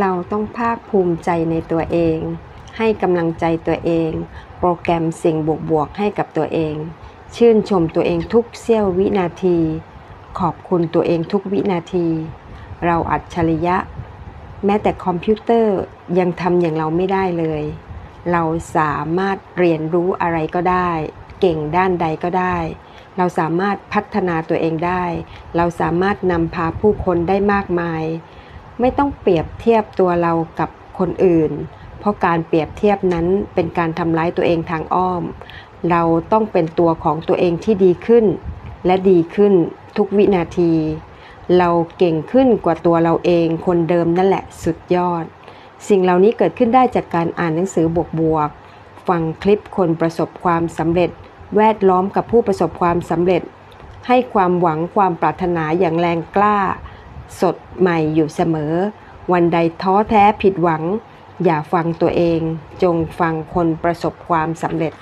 เราต้องภาคภูมิใจในตัวเอง ให้กำลังใจตัวเอง โปรแกรมสิ่งบวกๆให้กับตัวเอง ชื่นชมตัวเองทุกเสี้ยววินาที ขอบคุณตัวเองทุกวินาที เราอัจฉริยะ แม้แต่คอมพิวเตอร์ยังทำอย่างเราไม่ได้เลย เราสามารถเรียนรู้อะไรก็ได้ เก่งด้านใดก็ได้เราสามารถพัฒนาตัวเองได้ เราสามารถนำพาผู้คนได้มากมาย ไม่ต้องเปรียบเทียบตัวเรากับคนอื่น เพราะการเปรียบเทียบนั้นเป็นการทำร้ายตัวเองทางอ้อม เราต้องเป็นตัวของตัวเองที่ดีขึ้น และดีขึ้นทุกวินาที เราเก่งขึ้นกว่าตัวเราเองคนเดิมนั่นแหละสุดยอด สิ่งเหล่านี้เกิดขึ้นได้จากการอ่านหนังสือบวกๆฟังคลิปคนประสบความสำเร็จ แวดล้อมกับผู้ประสบความสำเร็จ ให้ความหวังความปรารถนาอย่างแรงกล้า สดใหม่อยู่เสมอ วันใดท้อแท้ผิดหวัง อย่าฟังตัวเอง จงฟังคนประสบความสำเร็จ